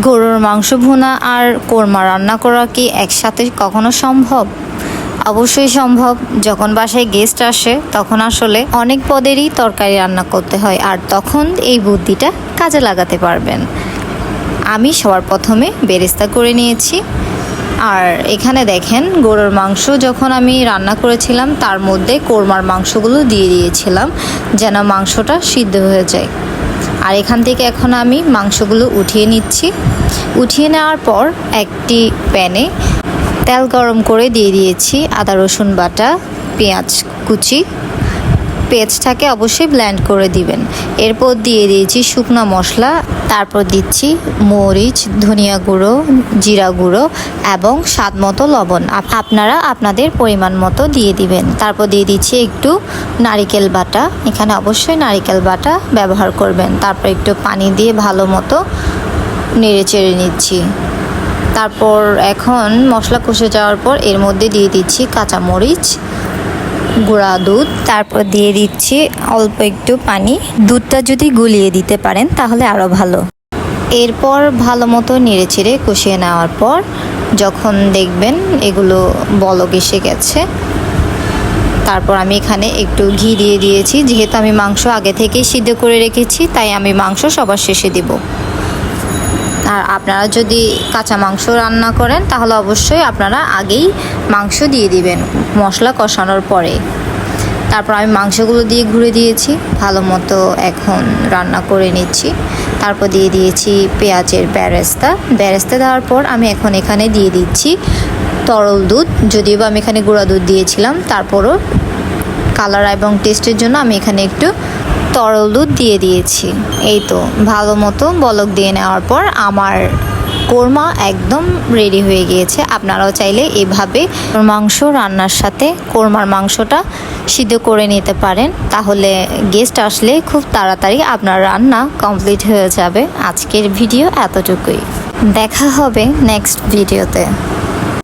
গরুর মাংস ভুনা আর কোরমা রান্না করা কি একসাথে কখনো সম্ভব? অবশ্যই সম্ভব। যখন বাসায় গেস্ট আসে, তখন আসলে অনেক পদেরই তরকারি রান্না করতে হয় আর তখন এই বুদ্ধিটা কাজে লাগাতে পারবেন। আমি সবার প্রথমে বেরেস্তা করে নিয়েছি। আর এখানে দেখেন, গরুর মাংস যখন আমি রান্না করেছিলাম, তার মধ্যে কোরমার মাংসগুলো দিয়ে দিয়েছিলাম, যেন মাংসটা সিদ্ধ হয়ে যায়। আর এখান থেকে এখন আমি মাংসগুলো উঠিয়ে নিচ্ছি। উঠিয়ে নেওয়ার পর একটি প্যানে তেল গরম করে দিয়ে দিয়েছি আদা রসুন বাটা, পেঁয়াজ কুচি পেঁয়াজটাকে অবশ্যই ব্ল্যান্ড করে দিবেন। এরপর দিয়ে দিয়েছি শুকনো মশলা, তারপর দিচ্ছি মরিচ, ধনিয়া গুঁড়ো, জিরা গুঁড়ো এবং স্বাদ মতো লবণ। আপ- আপনারা আপনাদের পরিমাণ মতো দিয়ে দিবেন। তারপর দিয়ে দিচ্ছি একটু নারিকেল বাটা। এখানে অবশ্যই নারিকেল বাটা ব্যবহার করবেন। তারপর একটু পানি দিয়ে ভালো মতো নেড়ে চেড়ে নিচ্ছি। তারপর এখন মশলা কষে যাওয়ার পর এর মধ্যে দিয়ে দিচ্ছি কাঁচামরিচ গুঁড়া দুধ, তারপর দিয়ে দিচ্ছি অল্প একটু পানি। দুধটা যদি গুলিয়ে দিতে পারেন তাহলে আরও ভালো। এরপর ভালো মতো নেড়ে চেড়ে কষিয়ে নেওয়ার পর যখন দেখবেন এগুলো বলক এসে গেছে, তারপর আমি এখানে একটু ঘি দিয়ে দিয়েছি। যেহেতু আমি মাংস আগে থেকেই সিদ্ধ করে রেখেছি, তাই আমি মাংস সবার শেষে দেব। আর আপনারা যদি কাঁচা মাংস রান্না করেন, তাহলে অবশ্যই আপনারা আগেই মাংস দিয়ে দিবেন মশলা কষানোর পরে। তারপর আমি মাংসগুলো দিয়ে ঘুরে দিয়েছি, ভালো মতো এখন রান্না করে নিচ্ছি। তারপর দিয়ে দিয়েছি পেঁয়াজের ব্যারেস্তা। ব্যারেস্তা দেওয়ার পর আমি এখন এখানে দিয়ে দিচ্ছি তরল দুধ। যদিও বা আমি এখানে গুঁড়া দুধ দিয়েছিলাম, তারপরও কালার এবং টেস্টের জন্য আমি এখানে একটু তরল দুধ দিয়ে দিয়েছি। এই তো, ভালো মতো বলক দিয়ে নেওয়ার পর আমার কোরমা একদম রেডি হয়ে গিয়েছে। আপনারাও চাইলে এভাবে মাংস রান্নার সাথে কোরমার মাংসটা সিদ্ধ করে নিতে পারেন। তাহলে গেস্ট আসলে খুব তাড়াতাড়ি আপনার রান্না কমপ্লিট হয়ে যাবে। আজকের ভিডিও এতটুকুই। দেখা হবে নেক্সট ভিডিওতে